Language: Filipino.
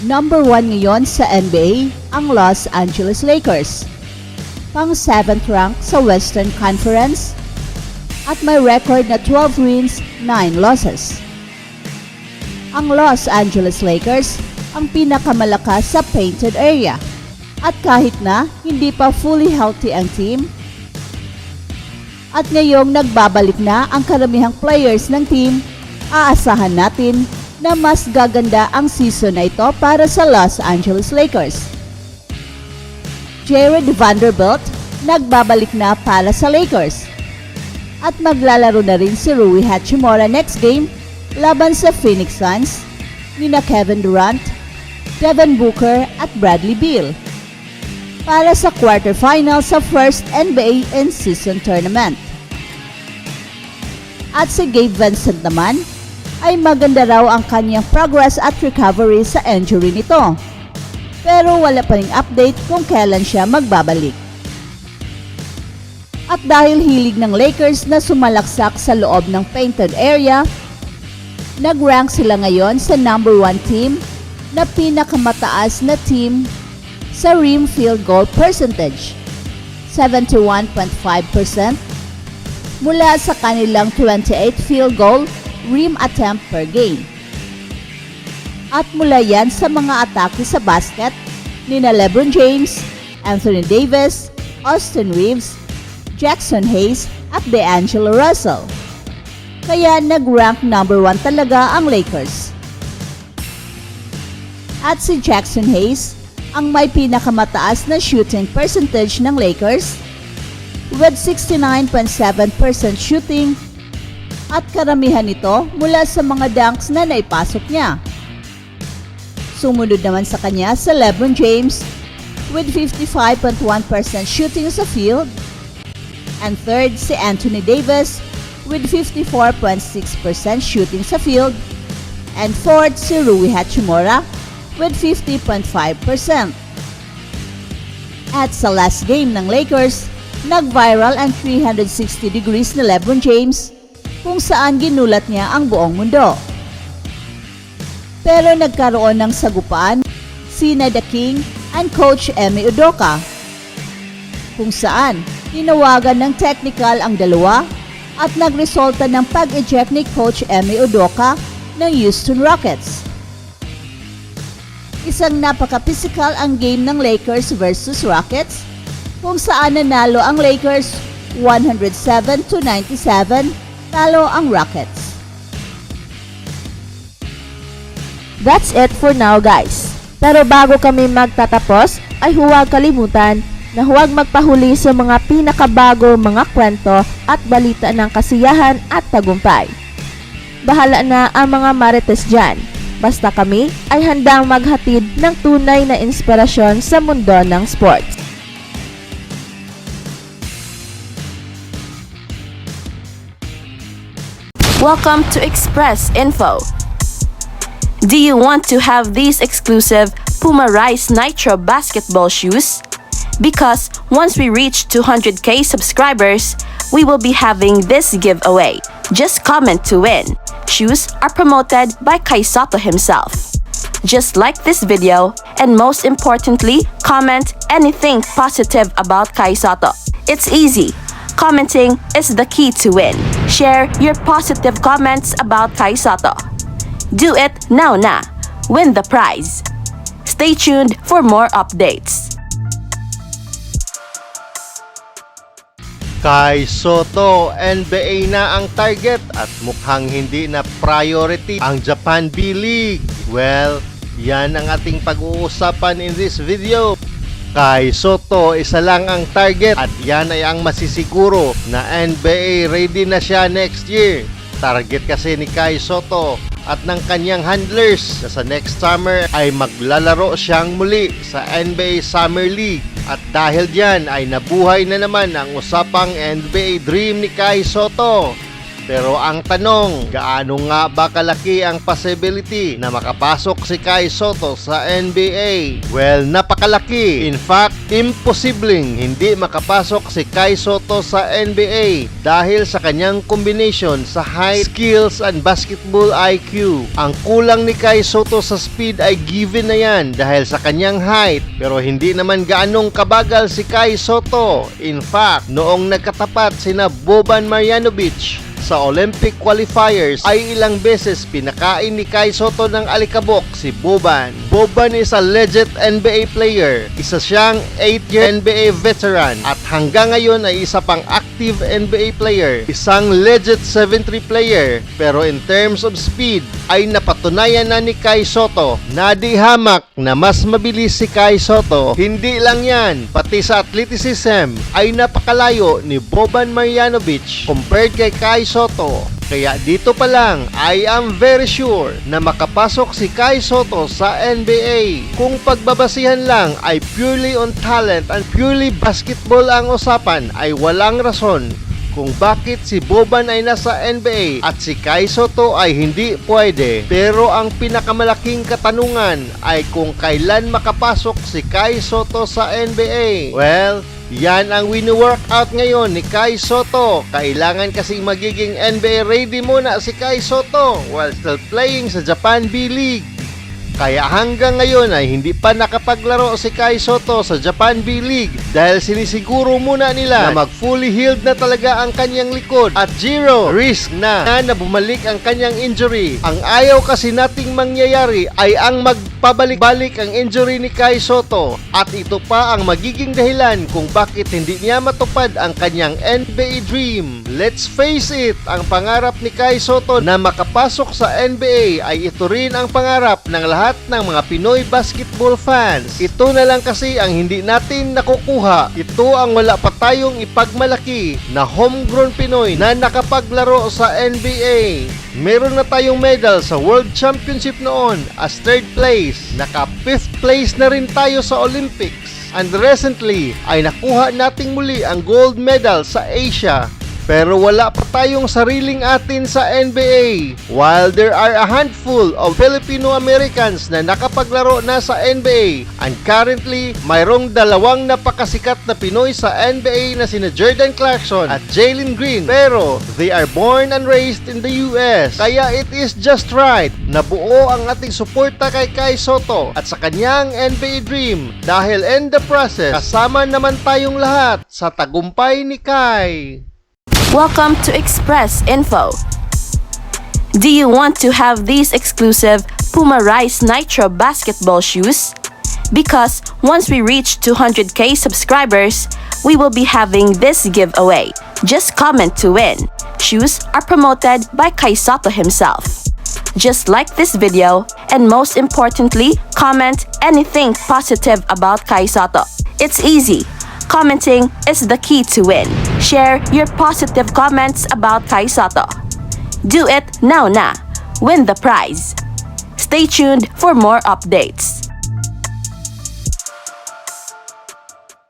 Number 1 ngayon sa NBA ang Los Angeles Lakers. Pang 7th rank sa Western Conference at may record na 12 wins, 9 losses. Ang Los Angeles Lakers ang pinakamalakas sa painted area. At kahit na hindi pa fully healthy ang team, at ngayong nagbabalik na ang karamihang players ng team, aasahan natin na mas gaganda ang season na ito para sa Los Angeles Lakers. Jared Vanderbilt nagbabalik na para sa Lakers. At maglalaro na rin si Rui Hachimura next game laban sa Phoenix Suns nina Kevin Durant, Devin Booker at Bradley Beal para sa quarterfinal sa first NBA in-season tournament. At si Gabe Vincent naman ay maganda raw ang kanyang progress at recovery sa injury nito. Pero wala pa ring update kung kailan siya magbabalik. At dahil hilig ng Lakers na sumalaksak sa loob ng painted area, nag-rank sila ngayon sa number 1 team na pinakamataas na team sa rim field goal percentage, 71.5% mula sa kanilang 28 field goal rim attempt per game. At mula yan sa mga atake sa basket ni na LeBron James, Anthony Davis, Austin Reeves, Jackson Hayes at DeAngelo Russell. Kaya nag-rank number 1 talaga ang Lakers. At si Jackson Hayes ang may pinakamataas na shooting percentage ng Lakers with 69.7% shooting at karamihan nito mula sa mga dunks na naipasok niya. Sumunod naman sa kanya sa LeBron James with 55.1% shooting sa field and third si Anthony Davis with 54.6% shooting sa field and fourth si Rui Hachimura with 50.5%. At sa last game ng Lakers, nag-viral ang 360 degrees ni LeBron James kung saan ginulat niya ang buong mundo. Pero nagkaroon ng sagupaan sina The King and Coach Emi Udoka kung saan tinawagan ng technical ang dalawa at nagresulta ng pag-eject ni Coach Emi Udoka ng Houston Rockets. Isang napaka-physical ang game ng Lakers versus Rockets kung saan nanalo ang Lakers 107 to 97 talo ang Rockets. That's it for now guys. Pero bago kami magtatapos ay huwag kalimutan na huwag magpahuli sa mga pinakabago mga kwento at balita ng kasiyahan at tagumpay. Bahala na ang mga marites dyan. Basta kami ay handang maghatid ng tunay na inspirasyon sa mundo ng sports. Welcome to Express Info. Do you want to have these exclusive Puma Rise Nitro basketball shoes? Because once we reach 200k subscribers, we will be having this giveaway. Just comment to win. Shoes are promoted by Kaisato himself. Just like this video, and most importantly, comment anything positive about Kaisato. It's easy. Commenting is the key to win. Share your positive comments about Kai Sato. Do it now na. Win the prize. Stay tuned for more updates. Kay Soto, NBA na ang target at mukhang hindi na priority ang Japan B-League. Well, yan ang ating pag-uusapan in this video. Kay Soto, isa lang ang target at yan ay ang masisiguro na NBA ready na siya next year. Target kasi ni Kai Soto at ng kanyang handlers na sa next summer ay maglalaro siyang muli sa NBA Summer League. At dahil diyan ay nabuhay na naman ang usapang NBA dream ni Kai Soto. Pero ang tanong, gaano nga ba kalaki ang possibility na makapasok si Kai Soto sa NBA? Well, napakalaki. In fact, imposibleng hindi makapasok si Kai Soto sa NBA dahil sa kanyang combination sa height, skills, and basketball IQ. Ang kulang ni Kai Soto sa speed ay given na yan dahil sa kanyang height pero hindi naman gaanong kabagal si Kai Soto. In fact, noong nagkatapat sina Boban Marjanovic sa Olympic qualifiers ay ilang beses pinakain ni Kai Soto ng alikabok si Boban. Boban is a legit NBA player. Isa siyang 8-year NBA veteran at hanggang ngayon ay isa pang active NBA player. Isang legit 7-3 player pero in terms of speed ay napatunayan na ni Kai Soto na di hamak na mas mabilis si Kai Soto. Hindi lang yan, pati sa athleticism ay napakalayo ni Boban Marjanovic compared kay Kai Soto. Kaya dito pa lang, I am very sure na makapasok si Kai Soto sa NBA. Kung pagbabasihan lang ay purely on talent and purely basketball ang usapan ay walang rason kung bakit si Boban ay nasa NBA at si Kai Soto ay hindi pwede. Pero ang pinakamalaking katanungan ay kung kailan makapasok si Kai Soto sa NBA. Well, yan ang wini-work out ngayon ni Kai Soto. Kailangan kasing magiging NBA ready muna si Kai Soto while still playing sa Japan B-League. Kaya hanggang ngayon ay hindi pa nakapaglaro si Kai Soto sa Japan B-League dahil sinisiguro muna nila na mag fully healed na talaga ang kanyang likod at zero risk na na bumalik ang kanyang injury. Ang ayaw kasi nating mangyayari ay ang magpabalik-balik ang injury ni Kai Soto at ito pa ang magiging dahilan kung bakit hindi niya matupad ang kanyang NBA dream. Let's face it, ang pangarap ni Kai Soto na makapasok sa NBA ay ito rin ang pangarap ng lahat ng mga Pinoy basketball fans. Ito na lang kasi ang hindi natin nakukuha. Ito ang wala pa tayong ipagmalaki na homegrown Pinoy na nakapaglaro sa NBA. Meron na tayong medal sa World Championship noon as third place. Naka fifth place na rin tayo sa Olympics. And recently ay nakuha nating muli ang gold medal sa Asia pero wala pa tayong sariling atin sa NBA. While there are a handful of Filipino Americans na nakapaglaro na sa NBA and currently mayroong dalawang napakasikat na Pinoy sa NBA na sina Jordan Clarkson at Jalen Green pero they are born and raised in the US. Kaya it is just right na buo ang ating suporta kay Kai Soto at sa kanyang NBA dream dahil in the process kasama naman tayong lahat sa tagumpay ni Kai. Welcome to Express Info. Do you want to have these exclusive Puma Rise Nitro basketball shoes? Because once we reach 200k subscribers, we will be having this giveaway. Just comment to win. Shoes are promoted by Kaisato himself. Just like this video, and most importantly, comment anything positive about Kaisato. It's easy. Commenting is the key to win. Share your positive comments about Kaisato. Do it now na. Win the prize. Stay tuned for more updates.